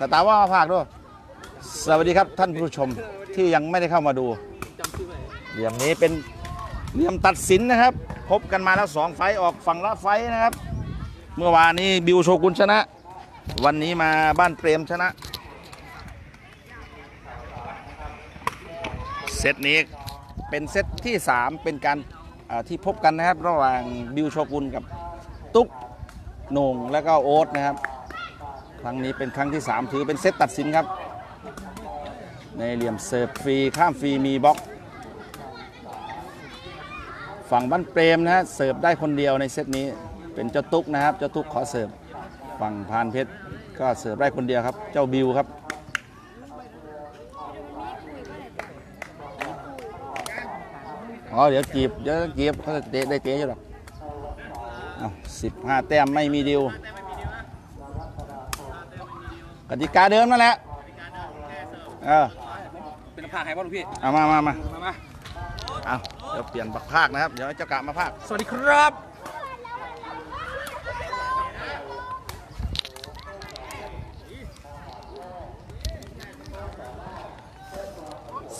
สตาร์ว่ามาภาคด้วยสวัสดีครับท่านผู้ชมที่ยังไม่ได้เข้ามาดูเหลี่ยมนี้เป็นเหลี่ยมตัดสินนะครับ พบกันมาแล้วสองไฟออกฝั่งละไฟนะครับ เมื่อวานนี้บิวโชกุนชนะ วันนี้มาบ้านเปรมชนะเซตนี้เป็นเซตที่ 3 เป็นการที่พบกันนะครับ ระหว่างบิวโชกุนกับตุ๊กโหนงแล้วก็โอ๊ตนะครับ รั้งนี้เป็นครั้งที่ 3 ถือเป็นเซตตัดสินครับ ในเหลี่ยมเสิร์ฟฟรีข้ามฟรีมีบล็อก ฝั่งบ้านเปรมนะฮะเสิร์ฟได้คนเดียวในเซตนี้เป็นเจ้าตุ๊กนะครับเจ้าตุ๊กขอเสิร์ฟฝั่งพานเพชรก็เสิร์ฟได้คนเดียวครับเจ้าบิวครับอ๋อเดี๋ยวจีบเดี๋ยวจีบเขาจะเตะได้เตะอยู่หรอกเอสิบห้าแต้มไม่มีดิว กติกาเดิมนั่นแหละเออเป็นภาคใครบ้างลูกพี่ เอามามามามามาเอาเดี๋ยวเปลี่ยนภาคนะครับ เดี๋ยวให้เจ้ากะมาภาค สวัสดีครับ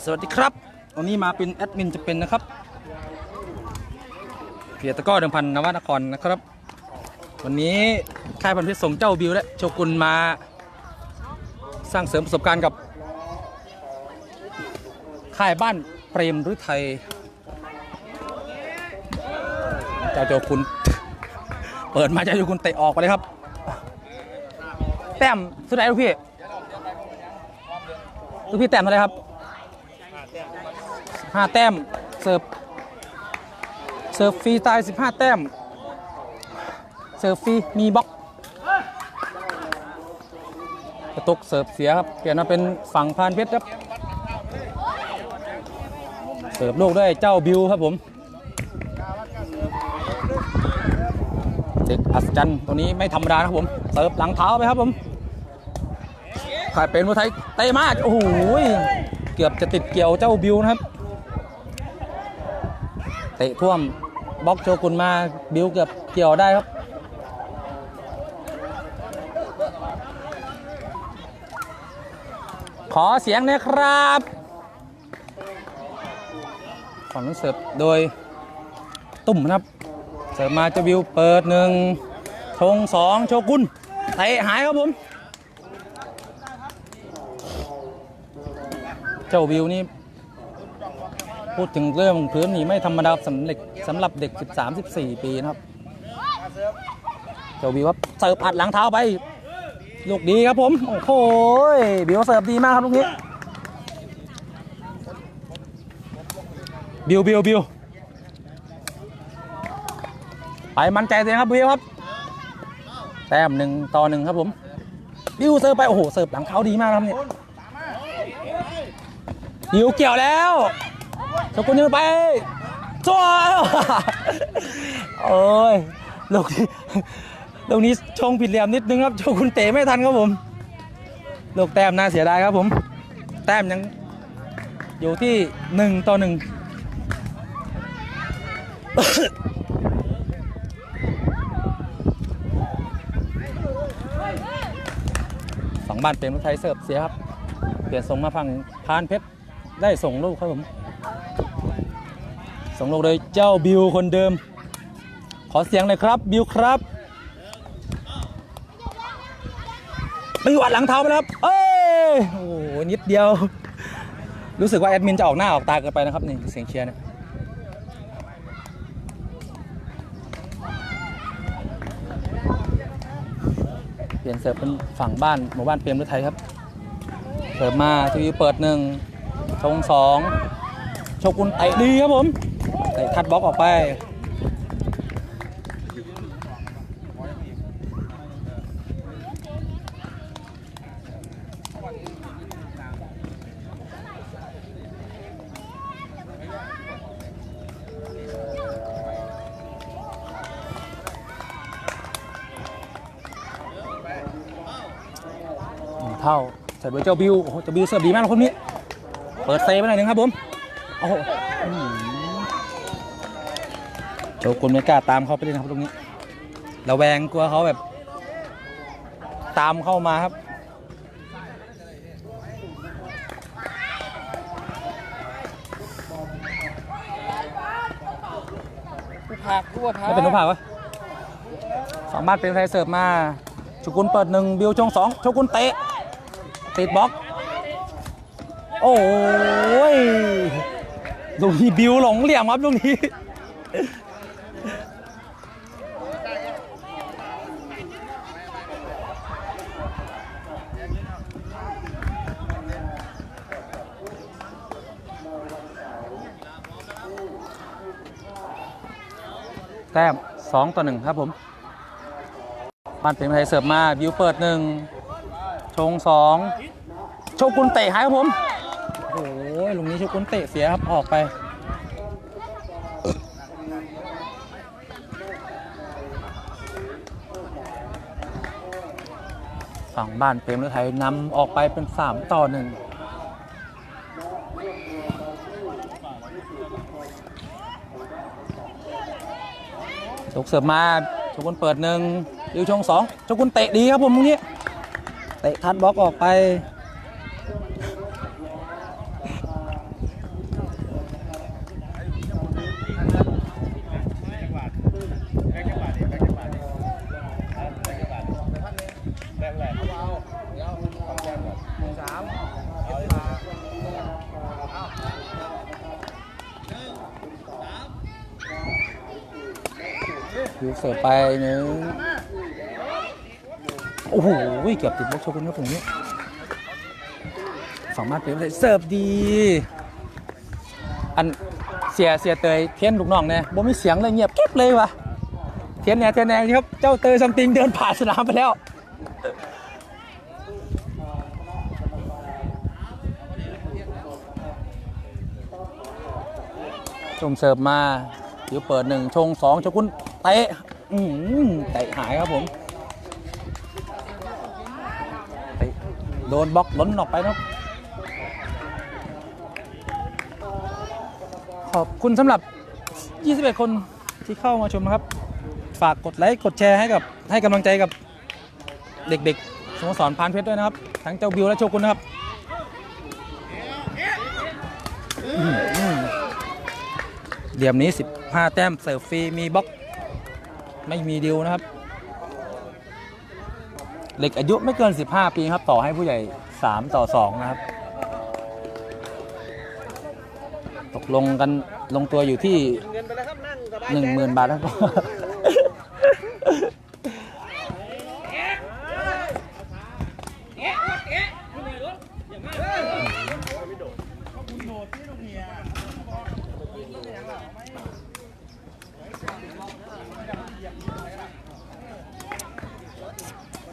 สวัสดีครับ วันนี้มาเป็นแอดมินจะเป็นนะครับเพียรตะกร้อเดิมพันนวนครนะครับ วันนี้ค่ายพันเพชรส่งเจ้าบิวและโชกุนมา สร้างเสริมประสบการณ์กับค่ายบ้านเปรมฤทัยเจ้าโจคุณเปิดมาเจ้าโจคุณเตะออกไปเลยครับ แต้มสุดไหนลูกพี่ลูกพี่แต้มเท่าไรครับห้าแต้มเสิร์ฟเสิร์ฟฟรีตายสิบห้าแต้มเสิร์ฟฟรีมีบล็อก กระตุกเสิร์ฟเสียครับเปลี่ยนมาเป็นฝั่งพานเพชรครับ เสิร์ฟลูกด้วยเจ้าบิวครับผมเด็กอัศจรรย์ตัวนี้ไม่ธรรมดานะครับผมเสิร์ฟหลังเท้าไปครับผมขายเป็นมวยไทยเตะมาก โอ้โหเกือบจะติดเกี่ยวเจ้าบิวนะครับ เตะท่วมบล็อกโชกุนมาบิวเกือบเกี่ยวได้ครับ อเสียงนะครับฝั่งนั้นเสิร์ฟโดยตุ่มนะครับ เสิร์ฟมาเจ้าวิวเปิดหนึ่งธงสองโชกุนเตะหายครับผม เจ้าวิวนี่พูดถึงเรื่องพื้นนี่ไม่ธรรมดาสำเร็จสำหรับเด็ก 13-14 ปีนะครับ เจ้าวิวครับเสิร์ฟอัดหลังเท้าไป ลูกดีครับผม โอ้โหบิวเสิร์ฟดีมากครับลูกนี้ บิวบิวบิวไปมั่นใจเองครับบิวครับ แต้มหนึ่งต่อหนึ่งครับผม บิวเสิร์ฟไป โอ้โห เสิร์ฟหลังเท้าดีมากครับเนี่ยบิวเกี่ยวแล้วสกุลยืนไปจ้วโอ้ยลูกนี้ ลูกนี้ชงผิดเหลี่ยมนิดนึงครับโชคุณเตะไม่ทันครับผมลูกแต้มน่าเสียดายครับผม แต้มยังอยู่ที่หนึ่งต่อหนึ่งสองบ้านเป็นรถไทยเสิร์ฟเสียครับ เปลี่ยนส่งมาฝั่งพานเพชรได้ส่งลูกครับผมส่งลูกโดยเจ้าบิวคนเดิม ขอเสียงหน่อยครับบิวครับ บิวอัดหลังเท้าไปแล้วครับ เอ้ยโอ้โหนิดเดียว รู้สึกว่าแอดมินจะออกหน้าออกตาเกินไปนะครับนี่เสียงเชียร์เนี่ยเปลี่ยนเสิร์ฟเป็นฝั่งบ้านหมู่บ้านเปรมฤทัยครับเสิร์ฟมาทีวีเปิดหนึ่งชงสองโชกุนเตะดีครับผมเตะทัดบล็อกออกไป ส่เจ้าบิวโอ้โหเจ้าบิวเสิร์ฟดีมากคนนี้ เปิดเซฟไปหน่อยนึงครับผมโอ้โหเจ้าคนไม่กล้าตามเขาไปเลยนะครับตรงนี้ระแวงกลัวเขาแบบ ตามเข้ามาครับผักรั่พากไม่เป็นลูกพากวะสามารถเป็นไทยเสิร์ฟมาชุกุลเปิดหนึ่งบิวจงสองชุกุลเตะ ติดบล็อก โอ้ยลูกนี้บิวหลงเหลี่ยมครับลูกนี้แต้มสองต่อหนึ่งครับผมบ้านเป็นไทยเสิร์ฟมาบิวเปิดหนึ่งชงสอง โชกุนเตะหายครับผม โอ้ยลุงนี้โชกุนเตะเสียครับออกไป ฝั่งบ้านเปรมฤทัยนำออกไปเป็น 3 ต่อหนึ่งกเสิร์ฟมาโชกุนเปิดหนึ่งดิวชงสองโชกุนเตะดีครับผมตรงนี้ เตะทัดบล็อกออกไป เสิร์ฟไปหนึ่งโอ้โหเกือบติดบล็อกโชกุนครับตรงนี้สามารถเป็นเลยเสิร์ฟดี อันเสียเสียเตยเทียนลูกน้องเนี่ยบ่มีเสียงเลยเงียบเก็บเลยวะเทียนเนี่ยเทียนแนงครับเจ้าเตยซัมติงเดินผ่านสนามไปแล้วชมเสิร์ฟมาเดี๋ยวเปิดหนึ่งชงสองชกุนเตะ อืมเตะหายครับผมเตะโดนบล็อกล้นออกไปนะครับขอบคุณสำหรับ 21 คนที่เข้ามาชมนะครับ ฝากกดไลค์ กดแชร์ให้กับให้กำลังใจกับเด็กๆสโมสรพานเพชรด้วยนะครับ ทั้งเจ้าบิวและโชกุนนะครับเหลี่ยมนี้ 15 แต้มเสิร์ฟฟรีมีบล็อก ไม่มีดิวนะครับ เด็กอายุไม่เกิน 15 ปีครับ ต่อให้ผู้ใหญ่ 3 ต่อ 2 นะครับ ตกลงกันลงตัวอยู่ที่ 10,000 บาทครับ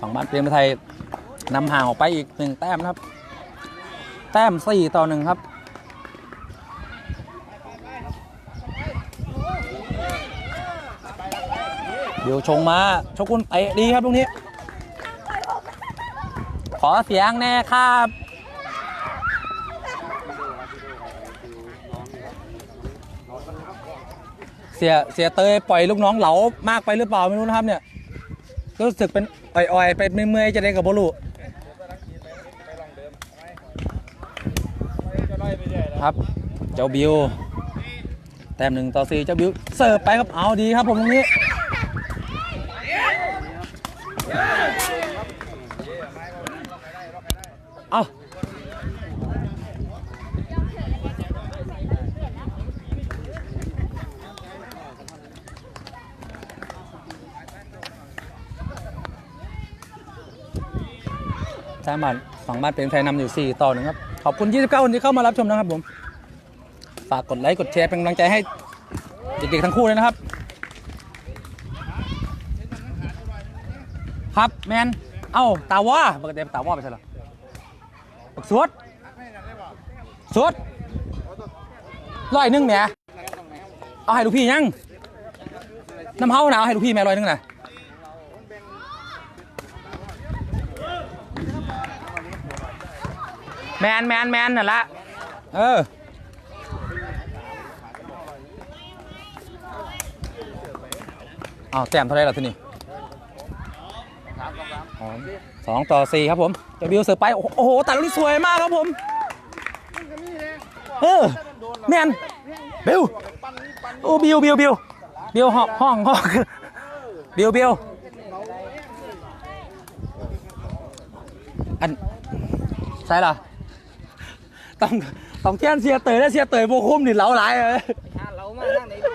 ฝั่งบ้านเป รียมไทยนำห่างออกไปอีกหนึ่งแต้มนะครับ แต้มสี่ต่อหนึ่งครับเดี๋ยวชงมาชกุนเตะดีครับตรงนี้ ขอเสียงแน่ครับเสียเสียเตยปล่อยลูกน้องเหลามากไปหรือเปล่าไม่รู้นะครับเนี่ย รู้สึกเป็นอ่อยๆ ไปเมื่อยๆจะได้กับบอลูครับ เจ้าบิว แต้มหนึ่งต่อสี่เจ้าบิว เสิร์ฟไปครับ เอาดีครับผมตรงนี้ แต้มานฝั่งบ้านเป็นไทยนำอยู่ 4 ต่อหนึ่งครับ ขอบคุณ 29 คนที่เข้ามารับชมนะครับผม ฝากกดไลค์กดแชร์เป็นกำลังใจให้เด็กๆทั้งคู่เลยนะครับ ครับแมน เอ้าตาว่าปกติตาว่าไปใช่เหรอบักสวดสวดร้อยหนึงเนี่ยเอาให้ลูกพี่ยังน้ำเฮาหนาวให้ลูกพี่แม่ร้อยหนึงน่ะ แมนแมนแมนนั่นละเอออ้าแต้มเท่าไหรล่ะทีนี้สองต่อสี่ครับผมเจะบิวเสิร์ไปโอ้โหตัดลูกนี้สวยมากครับผม เออแมนบิวโอ้บิวบิวบิวบียวห้องห้องห้องบียวบียวอันใช่เหรอ ต้องต้องแท่นเสียเตยและเสียเตยโบคุ้มนี่เหลาหลายเลยเรามาทางไหนดู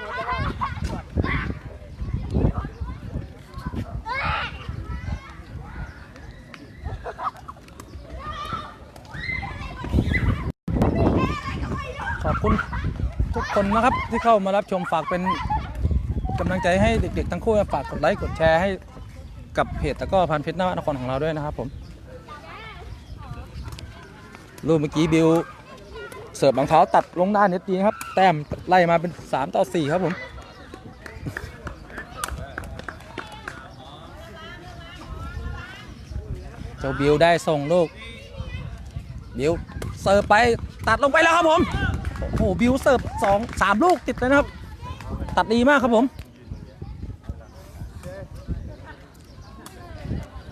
ขอบคุณทุกคนนะครับที่เข้ามารับชมฝากเป็นกำลังใจให้เด็กๆทั้งคู่ฝากกดไลค์กดแชร์ให้กับเพจตะก้อพันเพชรนวนครของเราด้วยนะครับผม รูปเมื่อกี้บิวเสิร์ฟรองเท้าตัดลงด้านนิดดีครับ แต้มไล่มาเป็น 3 ต่อ 4 ครับผมเจ้าบิวได้ส่งลูกบิวเสิร์ฟไปตัดลงไปแล้วครับผมโอ้โหบิวเสิร์ฟสองสามลูกติดเลยนะครับ ตัดดีมากครับผม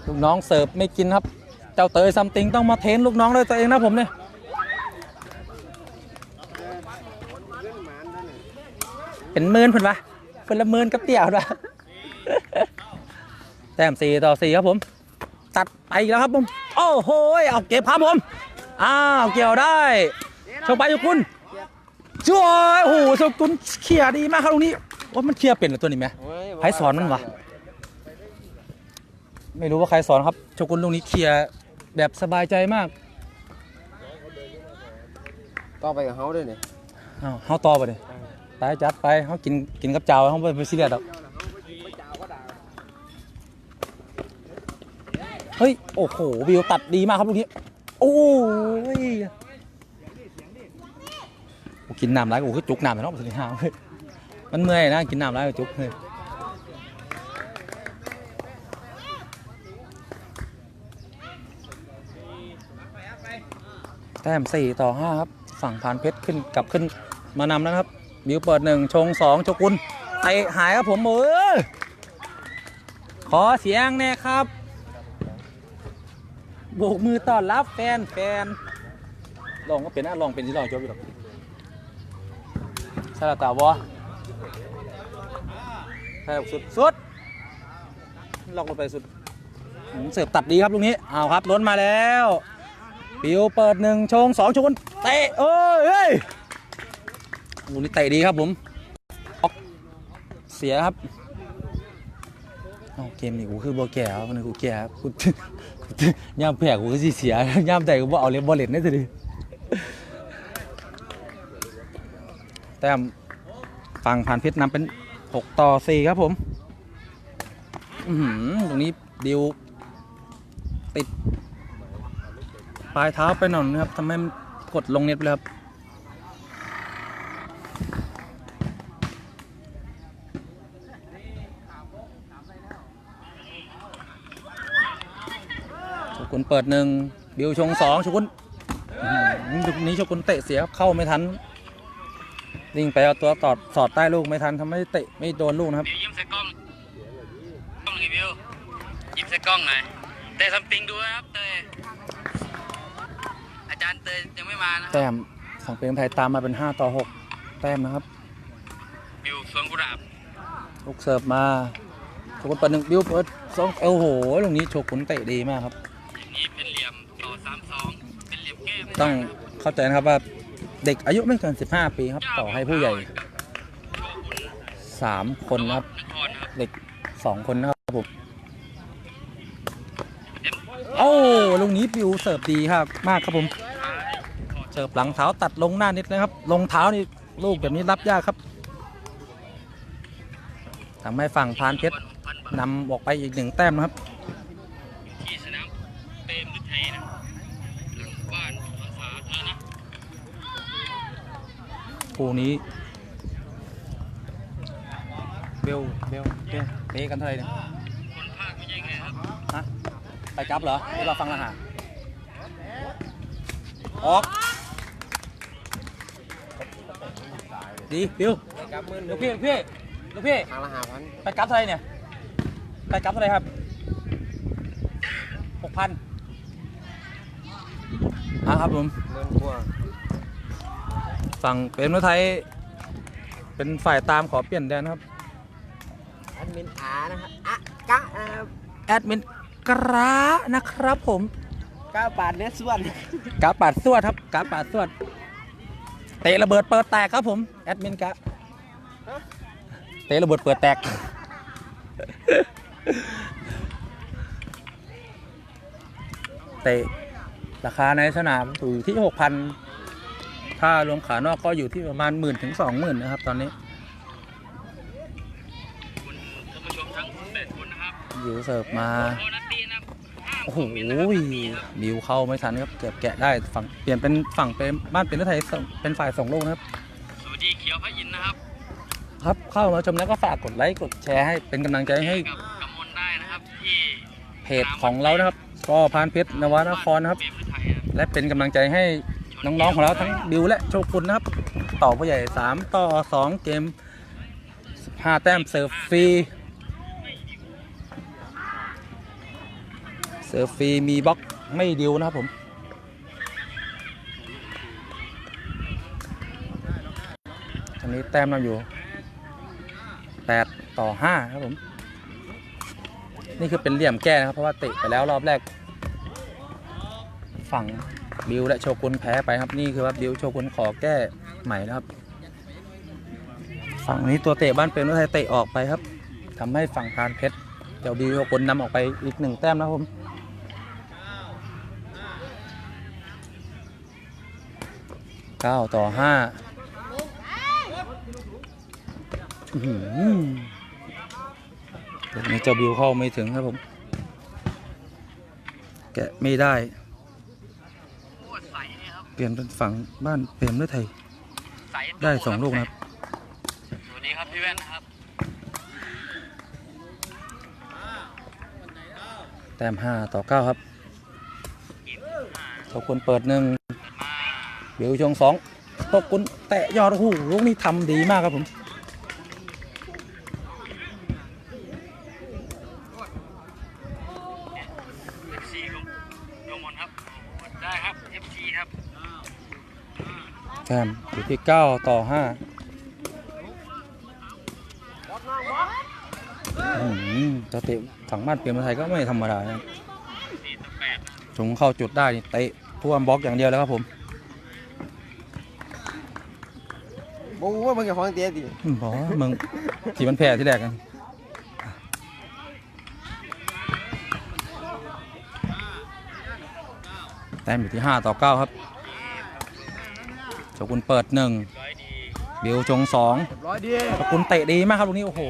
ลูกน้องเสิร์ฟไม่กินครับ เจ้าเตยซัมติงต้องมาเทรนลูกน้องด้วยตัวเองนะผมเนี่ยเป็นหมื่นเพิ่นปะเพิ่นละหมื่นกับเตี่ยวด้วยแต้มสี่ต่อสี่ครับผม ตัดไปอีกแล้วครับผม โอ้โหเอาเก็บครับผมอ้าวเกี่ยวได้ชมไปยุคุณช่วยโอ้โหชมกุลเขี่ยดีมากครับตรงนี้ว่ามันเขี่ยเป็นเหรอตัวนี้ไหมใครสอนมันวะไม่รู้ว่าใครสอนครับโชกุนลูกนี้เคลียร์ แบบสบายใจมากต่อไปกับเขาด้วยเนี่ยอ้าวเฮาต่อไปเลยไปจัดไปเฮากินกินกับเจ้าเฮาไปไปซีเรียสดอกเฮ้ย โอ้โหวิวตัดดีมากครับลูกนี้ โอ้ยโอ้กินน้ำไรโอ้คือจุกน้ำแต่เนาะมันสิห้ามเว้ยมันเมื่อยนะ กินน้ำไรก็จุกเลย ต้มสี่ต่อห้าครับ ฝั่งพานเพชรขึ้นกลับขึ้นมานำแล้วครับบิวเปิดหนึ่งชงสองโชกุนเตะหายครับผมเออขอเสียงแน่ครับโบกมือต้อนรับแฟนแฟนลองก็เป็นนะลองเป็นที่ลองจบอยู่หรอกซาลาตาวะใช่สุดสุดลองลงไปสุดหืมเสิร์ฟตัดดีครับลูกนี้เอาครับล้นมาแล้ว ปิวเปิดหนึ่งชงสองชงเตะเอ้ยเอ้ยลูกนี้เตะดีครับผมออกเสียครับเกมนี้กูคือโบแก่ครับมันกูแก่ครับกูย่ามแพ้กูก็สิเสียย่ามใดกูบ่เอาเล่นบอลเล่นได้สิดิแต้มฝั่งผ่านเพชรนำเป็น 6 ต่อ 4 ครับผมตรงนี้ดิวติด ลายเท้าไปหน่อยนะครับทำให้มันกดลงเน็ตไปเลยครับโชกุนเปิดหนึ่งบิวชงสองโชกุนอื้อหือลูกนี้โชกุนเตะเสียครับเข้าไม่ทันลิงไปเอาตัวตอดสอดใต้ลูกไม่ทันทำให้เตะไม่โดนลูกนะครับยิ้มใส่กล้องกล้องรีวิวยิ้มใส่กล้องหน่อยเตะซัมติงดูนะครับเตย อาจารย์เตยยังไม่มานะแต้มฝั่งเป็นไทยตามมาเป็น 5 ต่อ 6 แต้มนะครับ บิวสวนกุหลาบลูกเสิร์ฟมาโชกุนเปิดหนึ่งบิวเปิดสองโอ้โหลูกนี้โชกุนเตะดีมากครับ อย่างนี้เป็นเหลี่ยมต่อสามสองเป็นเหลี่ยมแก้มต้องเข้าใจนะครับว่าเด็กอายุไม่เกิน 15 ปีครับ ต่อให้ผู้ใหญ่ 3 คนนะครับนครนะครับเด็ก 2 คนนะครับผม โอ้ลูกนี้บิวเสิร์ฟดีครับมากครับผม เสิร์ฟหลังเท้าตัดลงหน้านิดนะครับ ลงเท้านี่ลูกแบบนี้รับยากครับทำให้ฝั่งพานเพชรนบาทนำออกไปอีกหนึ่งแต้มนะครับคู่นี้เบลเบลเต้เตะกันเท่าไหร่เนี่ย คนภาคไม่ใช่ไงครับ ฮะ ไปกลับเหรอให้เราฟังรหัสออก ดีบิวกับมือลูกพี่ลูกพี่ลูกพี่ ทางละห้าพันไปกลับเท่าไหร่เนี่ย ไปกลับเท่าไหร่ครับหกพันอะครับผม เงินกว่าฝั่งเป็นรถไทย เป็นฝ่ายตามขอเปลี่ยนแดนนะครับดมินอานะครับอะกะนะครับแอดมิน กระนะครับผมก้าปาดเนื้อส่วนกาปาดสวดครับกาปาดสวด เตะระเบิดเปิดแตกครับผมแอดมินกะเตะระเบิดเปิดแตก เตะราคาในสนามอยู่ที่6,000ถ้ารวมขานอกก็อยู่ที่ประมาณหมื่นถึงสองหมื่นนะครับ ตอนนี้คุณท่านผู้ชมทั้งแปดคนนะครับอยู่เสิร์ฟมา โอนัตตี้นะครับห้ามโอ้คโหอมเมนต์นะครับมีครับบิวเข้าไม่ทันครับเกือบแกะได้ฝั่งเปลี่ยนเป็นฝั่งเป็นบ้านเป็นรถไทยส่งเป็นฝ่ายส่งลูกนะครับสวัสดีเขียวพระอินทร์นะครับ ครับเข้ามาชมแล้วก็ฝากกดไลค์กดแชร์ให้เป็นกำลังใจให้กับกำมลได้นะครับที่เพจของเรานะครับ ก็พานเพชรนวนครนะครับเบมไทยครับและเป็นกำลังใจให้น้องๆของเราทั้งบิวและโชกุนนะครับ ต่อผู้ใหญ่ 3 ต่อ 2 เกม15แต้มเสิร์ฟฟรี เสิร์ฟฟรีมีบล็อกไม่ดิวนะครับผมตอนนี้แต้มเราอยู่ 8 ต่อ 5 ครับผม นี่คือเป็นเหลี่ยมแก้นะครับ เพราะว่าเตะไปแล้วรอบแรก ฝั่งบิวและโชกุนแพ้ไปครับ นี่คือว่าบิวโชกุนขอแก้ใหม่นะครับ ฝั่งนี้ตัวเตะบ้านเป็นรถไทยเตะออกไปครับทำให้ฝั่งพานเพชรเจ้าบิวโชกุนนำออกไปอีกหนึ่งแต้มนะครับผม เก้าต่อห้าอื้อหือลูกนี้เจ้าบิวเข้าไม่ถึงครับผม แกะไม่ได้โคตรใสเลยครับเปลี่ยนเป็นฝั่งบ้านเปรมฤทัยใสได้สองลูกนะครับ สวัสดีครับพี่แว่นนะครับ แต้มห้าต่อเก้าครับขอบคุณเปิดหนึ่ง เบลชงสองตกคุณแตะยอดโอ้โหลูกนี้ทำดีมากครับผม FC ลุงลุงมนครับได้ครับ FC ครับแต้มอยู่ที่เก้าต่อห้าอื้อหือตัวเตะฝั่งบ้านเปรมฤทัยก็ไม่ธรรมดานะครับ4ต่อ8ชงเข้าจุดได้นี่เตะท่วมบล็อกอย่างเดียวแล้วครับผม บอกว่ามึงอย่าฟังเตี้ยดิบอกว่ามึงที่มันแพ้ที่แรกกันแต้มอยู่ที่ 5 ต่อ 9 ครับเจ้าคุณเปิด1ร้อยดีบิวชง2ร้อยดีเจ้าคุณเตะดีมากครับลูกนี้โอ้โห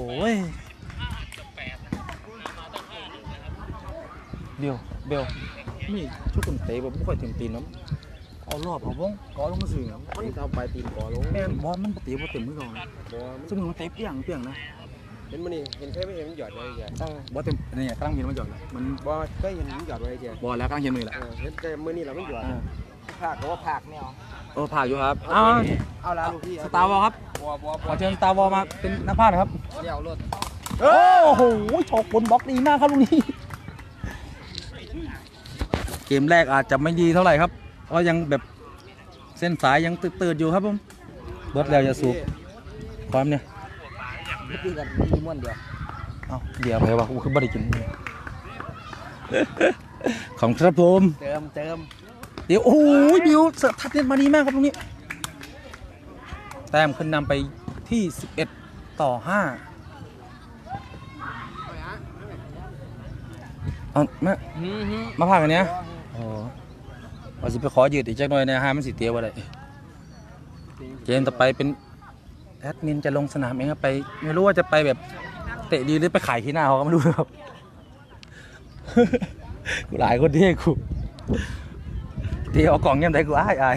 เบลเบลนี่ชุกคุณเตะแบบไม่ค่อยถึงตีนนาะ เอารอบเอาวงกอลงมาสื่อเนาะมันทำไปตีนก่อลงแม่นบอลมันปฏิบัติเต็มมือก่อนบอลซึ่งมันเตะเปี้ยงเปี้ยงนะเห็นมันนี่เห็นแค่ไม่เห็นมันหยอดไว้แกเออบอลเต็มนี่กำลังเห็นมันหยอดแล้วมันบอลก็เห็นมันหยอดไว้แกบอลแล้วกำลังเห็นมือแล้วเออเห็นแต่มือนี่เราไม่หยอดอ่าผักก็ว่าผักเนี่ยโอ้ผ่าอยู่ครับ เอาเอาละลูกพี่สตาร์วอลครับบัวบัวขอเชิญสตาร์วอลมาเป็นนักพากย์หน่อยครับเดี่ยวรถโอ้โหโชกบนบล็อกดีมากครับลูกนี้ เกมแรกอาจจะไม่ดีเท่าไหร่ครับ เพราะยังแบบเส้นสายยังตืดๆอยู่ครับผมเบิร์ดแล้วจะสูบความเนี่ยตีกันมีม้วนเดียวเอ้าเดี๋ยวไปว่ากูคือบริกิน ของครับผมเติมเติมเดี๋ยวโอ้ยบิวเสิร์ฟทัดเน็ตมาดีมากครับตรงนี้ แต้มขึ้นนำไปที่ 11 ต่อ5เอามามาพากันเนี้ยโอ้ ว่าสิไปขอยืดอีกจักหน่อยนะฮะมันสิเตียวอะไรเกมต่อไปเป็นแอดมินจะลงสนามเองครับไปไม่รู้ว่าจะไปแบบเตะดีหรือไปขายขี้หน้าเขาก็ไม่รู้ครับกูหลายคนที่ให้กูที่เอากล่องเงี้ยได้กูอายอาย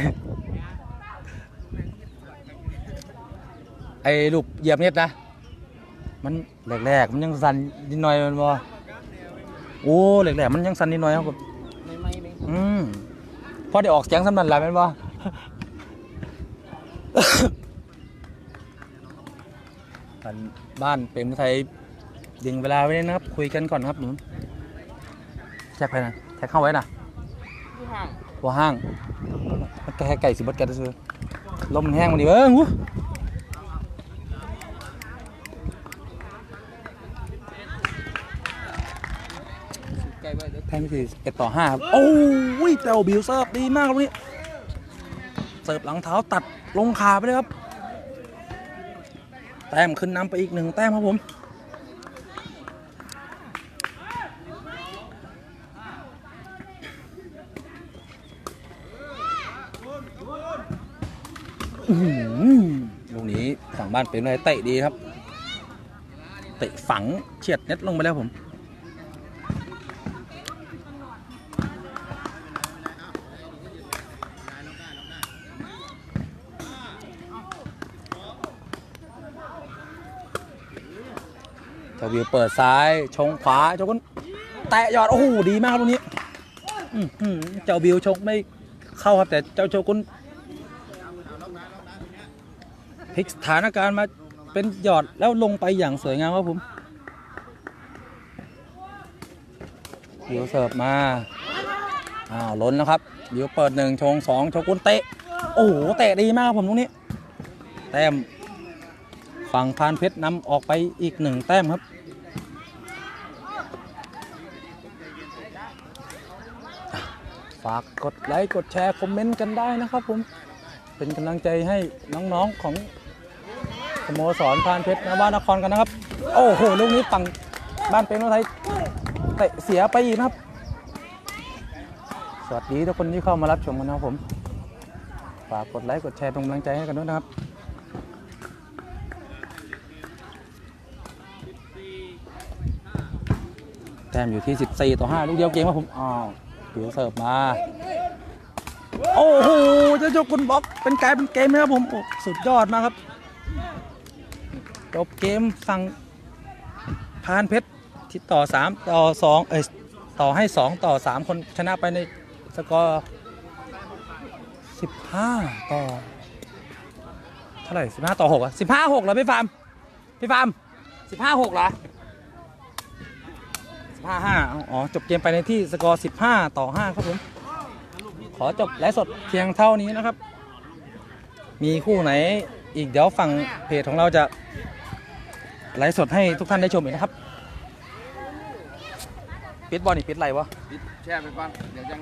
ไอ้ลูกเหยียบเน็ตนะ มันแรกๆมันยังสั่นนิดหน่อยมันบ่โอ้แรกๆมันยังสั่นนิดหน่อยครับอืม พอได้ออกเสียงสำนันแล้วแม่นบ่อันบ้านเป็นไทยดึงเวลาไว้เลยนะครับ คุยกันก่อนครับหนูแท็กไปนะแท็กเข้าไว้นะที่ห่างว่าห้างมันแค่ไก่สิบดกันซื้อลมมันแห้งมันดีเบิ้งหู แต้มที่เอ็ดต่อห้าครับโอ้ยเจ้าบิวเซิร์ฟดีมากครับวันนี้เสิร์ฟหลังเท้าตัดลงขาไปเลยครับ แต้มขึ้นนำไปอีกหนึ่งแต้มครับผมอื้อหือลูกนี้ฝั่งบ้านเป็นอะไรเตะดีครับ เตะฝังเฉียดเน็ตลงไปแล้วผม วิวเปิดซ้าย ชงขวาเจ้ากุนแตะยอด โอ้โห ดีมากครับลูกนี้เจ้าบิวชงไม่เข้าครับ แต่เจ้าโชกุนพลิกสถานการณ์มาเป็นหยอดแล้วลงไปอย่างสวยงามครับผมบิวเสิร์ฟมา อ้าวล้นนะครับบิวเปิดหนึ่งชงสองโชกุนเตะ โอ้โห เตะดีมากครับผมตรงนี้ แต้มฝั่งพานเพชรนำออกไปอีกหนึ่งแต้มครับากกดไลค์กดแชร์คอมเมนต์กันได้นะครับผมเป็นกำลังใจให้น้องๆของสโมสรพานเพชรนบ้านนครกันนะครับ โอ้โหลูกนี้ฝั่งบ้านเป็นโนไทยเตะเสียไปอีกนะครับ สวัสดีทุกคนที่เข้ามารับชมกันนะครับผมฝากกดไลค์กดแชร์เป็นกำลังใจให้กันด้วยนะครับแต้มอยู่ที่ 14 ต่อ 5 ลูกเดียวเกมครับผมอ้าว เดี๋ยวเสิร์ฟมา โอ้โหเจะจบกุนบล็อกเป็นไกลเป็นเกมนะครับผมสุดยอดมากครับ จบเกมฝั่งพานเพชรที่ต่อ 3 ต่อ 2 เอ้ยต่อให้ 2 ต่อ 3 คนชนะไปในสกอร์ 15 ต่อ เท่าไหร่ 15 ต่อ 6 อะ 15 6เหรอพี่ฟาร์ม พี่ฟาร์ม 15 6เหรอ 5 5อ๋อ จบเกมไปในที่สกอร์15ต่อ5ครับผม ขอจบไลฟ์สดเพียงเท่านี้นะครับ มีคู่ไหนอีกเดี๋ยวฝั่งเพจของเราจะไลฟ์สดให้ทุกท่านได้ชมอีกนะครับปิดบอลนี่ปิดไรวะ แช่ไปก่อนเดี๋ยวยัง